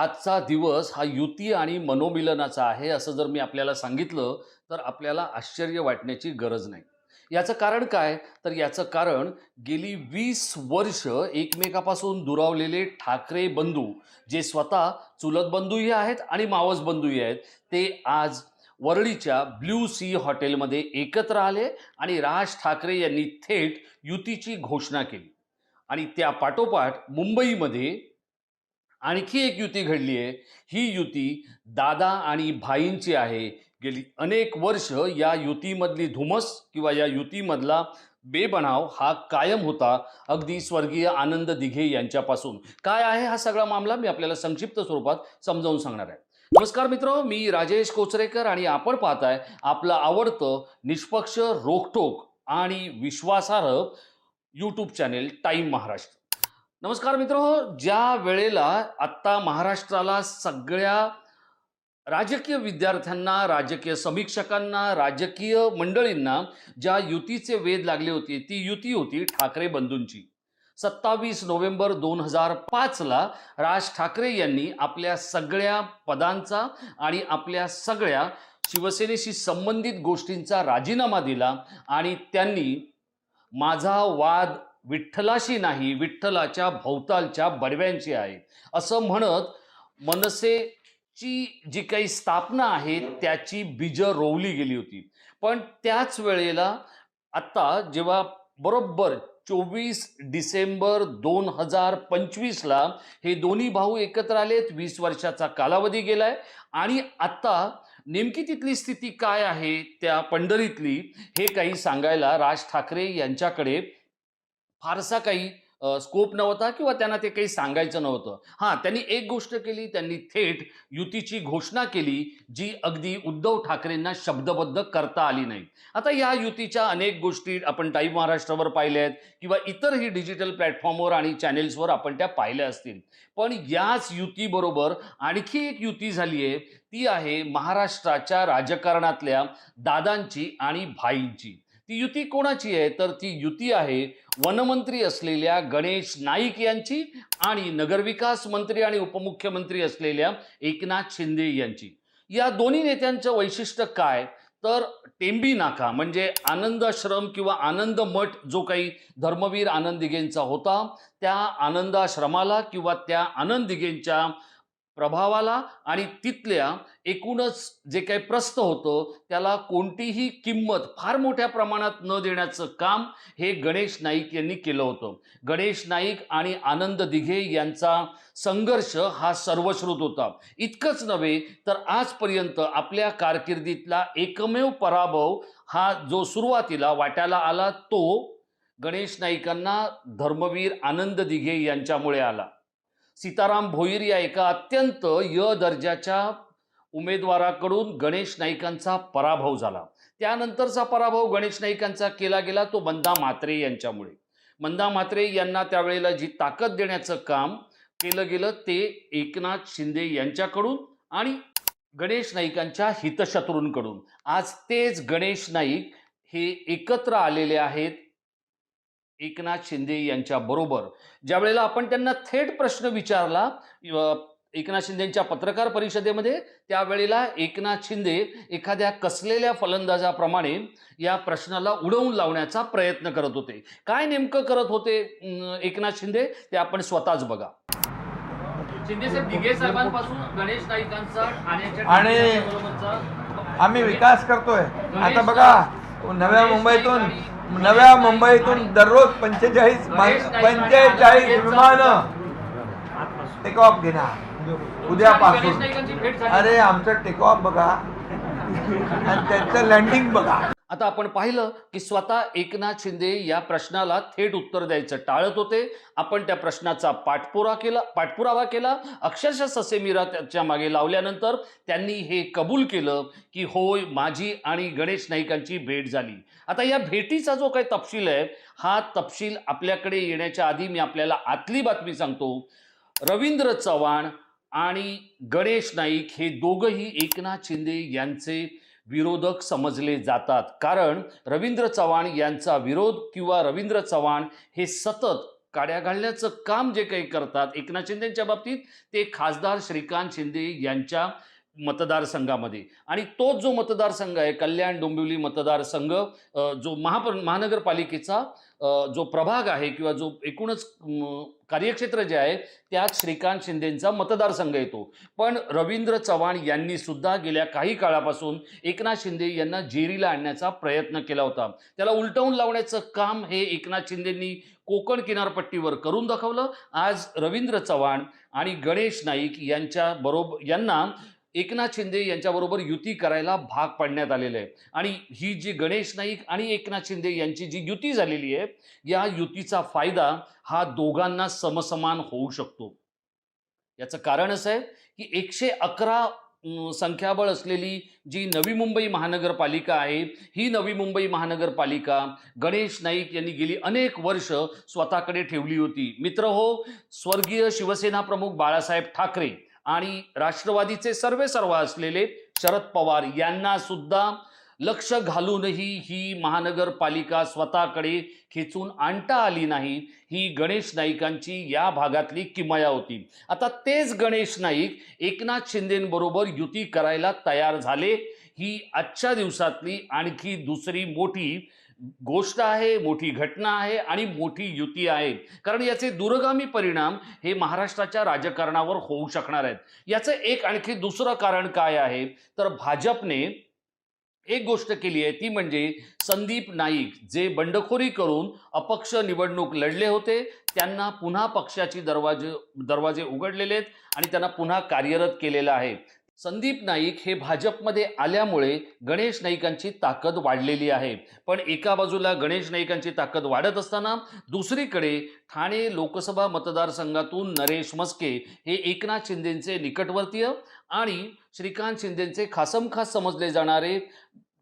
आजचा दिवस हा युती आणि मनोमिलनाचा आहे असं जर मी आपल्याला सांगितलं तर आपल्याला आश्चर्य वाटण्याची गरज नाही. याचं कारण काय? तर याचं कारण गेली वीस वर्ष एकमेकापासून दुरावलेले ठाकरे बंधू जे स्वतः चुलत बंधूही आहेत आणि मावस बंधूही आहेत ते आज वरळीच्या ब्ल्यू सी हॉटेलमध्ये एकत्र आले आणि राज ठाकरे यांनी थेट युतीची घोषणा केली. आणि त्या पाठोपाठ मुंबईमध्ये आणखी एक युती घडली आहे. ही युती दादा आणि भाईंची आहे. गेली अनेक वर्ष या युतीमधली धुमस किंवा या युतीमधला बेबनाव हा कायम होता. अगदी स्वर्गीय आनंद दिघे यांच्यापासून. काय आहे हा सगळा मामला? मी आपल्याला संक्षिप्त स्वरूपात समजावून सांगणार आहे. नमस्कार मित्र मी राजेश कोचरेकर आणि आपण पाहताय आपलं आवडतं निष्पक्ष रोखटोक आणि विश्वासार्ह यूट्यूब चॅनेल टाईम महाराष्ट्र. नमस्कार मित्र ज्या वेळेला आत्ता महाराष्ट्राला सगळ्या राजकीय विद्यार्थ्यांना राजकीय समीक्षकांना राजकीय मंडळींना ज्या युतीचे वेध लागले होते ती युती होती ठाकरे बंधूंची. सत्तावीस नोव्हेंबर दोन हजार पाचला राज ठाकरे यांनी आपल्या सगळ्या पदांचा आणि आपल्या सगळ्या शिवसेनेशी संबंधित गोष्टींचा राजीनामा दिला आणि त्यांनी माझा वाद विठ्ठलाशी नाही विठ्ठलाच्या भोवतालच्या बडव्यांची आहे. असं म्हणत मनसेची जी काही स्थापना आहे त्याची बीजं रोवली गेली होती. पण त्याच वेळेला आत्ता जेव्हा बरोबर चोवीस डिसेंबर दोन हजार पंचवीसला हे दोन्ही भाऊ एकत्र आलेत वीस वर्षाचा कालावधी गेलाय. आणि आत्ता नेमकी तिथली स्थिती काय आहे त्या पंढरीतली हे काही सांगायला राज ठाकरे यांच्याकडे फारसा काही स्कोप नव्हता किंवा त्यांना ते काही सांगायचं नव्हतं. हां त्यांनी एक गोष्ट केली त्यांनी थेट युतीची घोषणा केली जी अगदी उद्धव ठाकरेंना शब्दबद्ध करता आली नाही. आता या युतीच्या अनेक गोष्टी आपण टाईम महाराष्ट्रावर पाहिल्या आहेत किंवा इतरही डिजिटल प्लॅटफॉर्मवर आणि चॅनेल्सवर आपण त्या पाहिल्या असतील. पण याच युतीबरोबर आणखी एक युती झाली आहे ती आहे महाराष्ट्राच्या राजकारणातल्या दादांची आणि भाईंची. ती युती कोणाची आहे? तर ती युती आहे वनमंत्री असलेल्या गणेश नाईक यांची आणि नगरविकास मंत्री आणि उपमुख्यमंत्री असलेल्या एकनाथ शिंदे यांची. या दोन्ही नेत्यांचं वैशिष्ट्य काय? तर टेंबी नाका म्हणजे आनंदाश्रम किंवा आनंद मठ जो काही धर्मवीर आनंद दिघेंचा होता त्या आनंदाश्रमाला किंवा त्या आनंद दिघेंच्या प्रभावाला आणि तिथल्या एकूणच जे काही प्रस्त होतं त्याला कोणतीही किंमत फार मोठ्या प्रमाणात न देण्याचं काम हे गणेश नाईक यांनी केलं होतं. गणेश नाईक आणि आनंद दिघे यांचा संघर्ष हा सर्वश्रुत होता. इतकंच नव्हे तर आजपर्यंत आपल्या कारकिर्दीतला एकमेव पराभव हा जो सुरुवातीला वाट्याला आला तो गणेश नाईकांना धर्मवीर आनंद दिघे यांच्यामुळे आला. सीताराम भोईर या एका अत्यंत य दर्जाच्या उमेदवाराकडून गणेश नाईकांचा पराभव झाला. त्यानंतरचा पराभव गणेश नाईकांचा केला गेला तो मंदा म्हात्रे यांच्यामुळे. मंदा म्हात्रे यांना त्यावेळेला जी ताकद देण्याचं काम केलं गेलं ते एकनाथ शिंदे यांच्याकडून आणि गणेश नाईकांच्या हितशत्रूंकडून. आज तेच गणेश नाईक हे एकत्र आलेले आहेत. एकनाथ शिंदे यांच्या बरोबर. ज्या वेळेला आपण त्यांना थेट प्रश्न विचारला एकनाथ शिंदेच्या पत्रकार परिषदेमध्ये त्यावेळेला एकनाथ शिंदे एखाद्या कसलेल्या फलंदाजाप्रमाणे या प्रश्नाला उडवून लावण्याचा प्रयत्न करत होते. काय नेमकं करत होते एकनाथ शिंदे? ते आपण स्वतःच बघा. शिंदे साहेब दिघे साहेबांपासून गणेश नाईकांचा ठाण्याच्या आणि आम्ही विकास करतोय. आता बघा नव्या मुंबईतून नव्या मुंबईतून दररोज पंचेचाळीस पंचेचाळीस विमान. टेक ऑफ घेणार उद्यापासून. अरे आमचं टेक ऑफ बघा. आणि त्यांचं लँडिंग बघा. आता आपण पाहिलं की स्वतः एकनाथ शिंदे या प्रश्नाला थेट उत्तर द्यायचं. टाळत होते. आपण त्या प्रश्नाचा पाठपुरा केला पाठपुरावा केला. अक्षरशः ससेमिरा त्याच्यामागे लावल्यानंतर त्यांनी हे कबूल केलं की होय माझी आणि गणेश नाईकांची भेट झाली. आता या भेटीचा जो काही तपशील आहे हा तपशील आपल्याकडे येण्याच्या आधी मी आपल्याला आतली बातमी सांगतो. रवींद्र चव्हाण आणि गणेश नाईक हे दोघंही एकनाथ शिंदे यांचे विरोधक समजले जातात. कारण रवींद्र चव्हाण यांचा विरोध किंवा रवींद्र चव्हाण हे सतत काड्या घालण्याचं काम जे काही करतात एकनाथ शिंदेच्या बाबतीत ते खासदार श्रीकांत शिंदे यांच्या मतदारसंघामध्ये. आणि तोच जो मतदारसंघ आहे कल्याण डोंबिवली मतदारसंघ जो महाप महानगरपालिकेचा जो प्रभाग आहे किंवा जो एकूणच कार्यक्षेत्र जे आहे त्यात श्रीकांत शिंदेंचा मतदारसंघ येतो. पण रवींद्र चव्हाण यांनी सुद्धा गेल्या काही काळापासून एकनाथ शिंदे यांना जेरीला आणण्याचा प्रयत्न केला होता. त्याला उलटवून लावण्याचं काम हे एकनाथ शिंदेंनी कोकण किनारपट्टीवर करून दाखवलं. आज रवींद्र चव्हाण आणि गणेश नाईक यांच्या बरोबर यांना एकनाथ शिंदे यांच्याबरोबर युती करायला भाग पाडण्यात आलेलं आहे. आणि ही जी गणेश नाईक आणि एकनाथ शिंदे यांची जी युती झालेली आहे या युतीचा फायदा हा दोघांना समसमान होऊ शकतो. याचं कारण असं आहे की एकशे अकरा संख्याबळ असलेली जी नवी मुंबई महानगरपालिका आहे ही नवी मुंबई महानगरपालिका गणेश नाईक यांनी गेली अनेक वर्ष स्वतःकडे ठेवली होती. मित्र हो स्वर्गीय शिवसेना प्रमुख बाळासाहेब ठाकरे आणि राष्ट्रवादीचे सर्वे सर्व असलेले शरद पवार यांना सुद्धा लक्ष घालूनही ही महानगरपालिका स्वतःकडे खेचून आणता आली नाही. ही गणेश नाईकांची या भागातली किमया होती. आता तेच गणेश नाईक एकनाथ शिंदेबरोबर युती करायला तयार झाले. ही आजच्या दिवसातली आणखी दुसरी मोठी गोष्ट आहे मोठी घटना आहे आणि मोठी युती आहे. कारण याचे दूरगामी परिणाम हे महाराष्ट्राच्या राजकारणावर होऊ शकणार आहेत. याचं एक आणखी दुसरं कारण काय आहे? तर भाजपने एक गोष्ट केली आहे ती म्हणजे संदीप नाईक जे बंडखोरी करून अपक्ष निवडणूक लढले होते त्यांना पुन्हा पक्षाची दरवाजे दरवाजे उघडलेले आहेत आणि त्यांना पुन्हा कार्यरत केलेलं आहे. संदीप नाईक हे भाजपमध्ये आल्यामुळे गणेश नाईकांची ताकद वाढलेली आहे. पण एका बाजूला गणेश नाईकांची ताकद वाढत असताना दुसरीकडे ठाणे लोकसभा मतदारसंघातून नरेश मस्के हे एकनाथ शिंदेचे निकटवर्तीय आणि श्रीकांत शिंदेचे खासमखास समजले जाणारे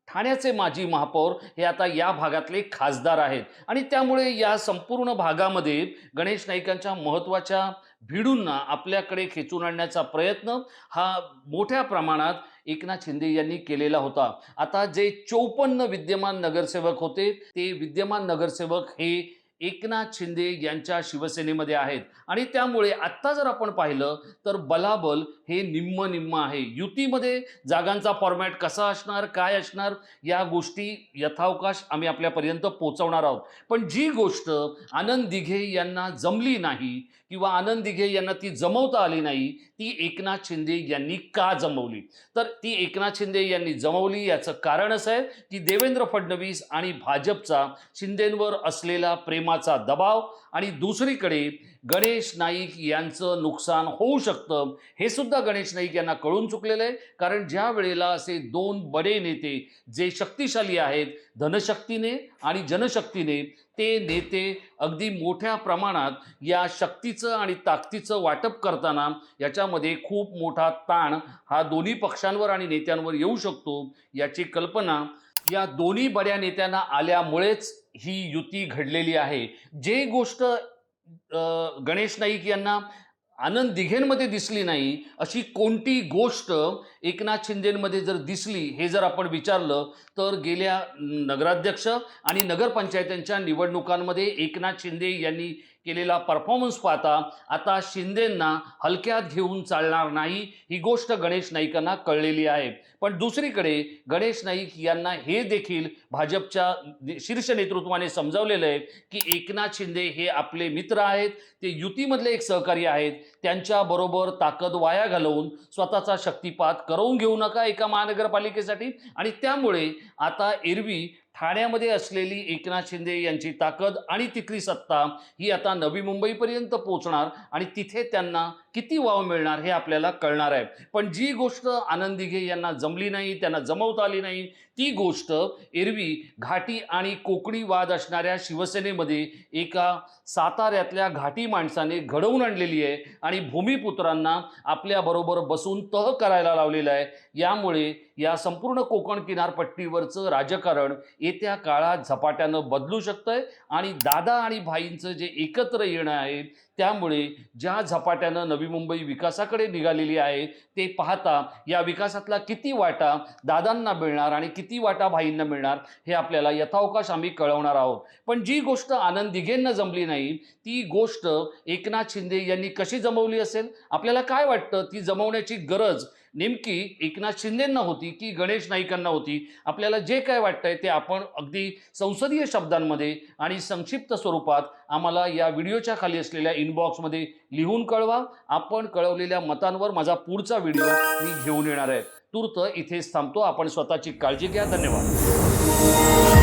ठाण्याचे माजी महापौर हे आता या भागातले खासदार आहेत. आणि त्यामुळे या संपूर्ण भागामध्ये गणेश नाईकांच्या महत्त्वाच्या भिडूंना आपल्याकडे खेचून आणण्याचा प्रयत्न हा मोठ्या प्रमाणात एकनाथ शिंदे यांनी केलेला होता. आता जे चौपन्न विद्यमान नगरसेवक होते ते विद्यमान नगरसेवक हे एकनाथ शिंदे यांच्या शिवसेनेमध्ये आहेत. आणि त्यामुळे आत्ता जर आपण पाहिलं तर बलाबल हे निम्म निम्म आहे. युतीमध्ये जागांचा फॉर्मॅट कसा असणार काय असणार या गोष्टी यथावकाश आम्ही आपल्यापर्यंत पोहोचवणार आहोत. पण जी गोष्ट आनंद दिघे यांना जमली नाही किंवा आनंद दिघे यांना ती जमवता आली नाही ती एकनाथ शिंदे यांनी का जमवली? तर ती एकनाथ शिंदे यांनी जमवली याचं कारण असं आहे की देवेंद्र फडणवीस आणि भाजपचा शिंदेंवर असलेला प्रेमाचा दबाव आणि दुसरीकडे गणेश नाईक यांचं नुकसान होऊ शकतं हे सुद्धा गणेश नाईक यांना कळून चुकलेलं आहे. कारण ज्या वेळेला असे दोन बडे नेते जे शक्तिशाली आहेत धनशक्तीने आणि जनशक्तीने ते नेते अगदी मोठ्या प्रमाणात या शक्तीचं आणि ताकदीचं वाटप करताना याच्यामध्ये खूप मोठा ताण हा दोन्ही पक्षांवर आणि नेत्यांवर येऊ शकतो याची कल्पना या दोन्ही बड्या नेत्यांना आल्यामुळेच ही युती घडलेली आहे. जे गोष्ट गणेश नाईक यांना आनंद दिघेंमध्ये दिसली नाही अशी कोणती गोष्ट एकनाथ शिंदेमध्ये जर दिसली हे जर आपण विचारलं तर गेल्या नगराध्यक्ष आणि नगरपंचायतींच्या निवडणुकांमध्ये एकनाथ शिंदे यांनी केलेला परफॉर्मन्स पाहता आता शिंदेंना हलक्यात घेऊन चालणार नाही ही गोष्ट गणेश नाईकांना कळलेली आहे. पण दुसरीकडे गणेश नाईक यांना हे देखील भाजपच्या शीर्ष नेतृत्वाने समजावलेलं आहे की एकनाथ शिंदे हे आपले मित्र आहेत ते युतीमधले एक सहकारी आहेत त्यांच्याबरोबर ताकद वाया घालवून स्वतःचा शक्तिपात करवून घेऊ नका एका महानगरपालिकेसाठी. आणि त्यामुळे आता एरवी ठाण्यामध्ये असलेली एकनाथ शिंदे यांची ताकद आणि तिथली सत्ता ही आता नवी मुंबईपर्यंत पोहोचणार आणि तिथे त्यांना किती वाव मिळणार हे आपल्याला कळणार आहे. पण जी गोष्ट आनंद दिघे यांना जमली नाही त्यांना जमवता आली नाही ती गोष्ट एरवी घाटी आणि कोकणी वाद असणाऱ्या शिवसेनेमध्ये एका साताऱ्यातल्या घाटी माणसाने घडवून आणलेली आहे आणि भूमिपुत्रांना आपल्याबरोबर बसून तह करायला लावलेलं आहे. यामुळे या संपूर्ण कोकण किनारपट्टीवरचं राजकारण येत्या काळात झपाट्यानं बदलू शकतंय आणि दादा आणि भाईंचं जे एकत्र येणं आहे त्यामुळे ज्या झपाट्यानं नवी मुंबई विकासाकडे निघालेली आहे ते पाहता या विकासातला किती वाटा दादांना मिळणार आणि किती वाटा भाईंना मिळणार हे आपल्याला यथावकाश आम्ही कळवणार आहोत. पण जी गोष्ट आनंद दिघेंना जमली नाही ती गोष्ट एकनाथ शिंदे यांनी कशी जमवली असेल? आपल्याला काय वाटतं? ती जमवण्याची गरज नेमकी एकनाथ शिंदेंना होती की गणेश नाईकांना होती? आपल्याला जे काय वाटतंय ते आपण अगदी संसदीय शब्दांमध्ये आणि संक्षिप्त स्वरूपात आम्हाला या व्हिडिओच्या खाली असलेल्या इनबॉक्समध्ये लिहून कळवा. आपण कळवलेल्या मतांवर माझा पुढचा व्हिडिओ मी घेऊन येणार आहे. तूर्त इथेच थांबतो. आपण स्वतःची काळजी घ्या. धन्यवाद.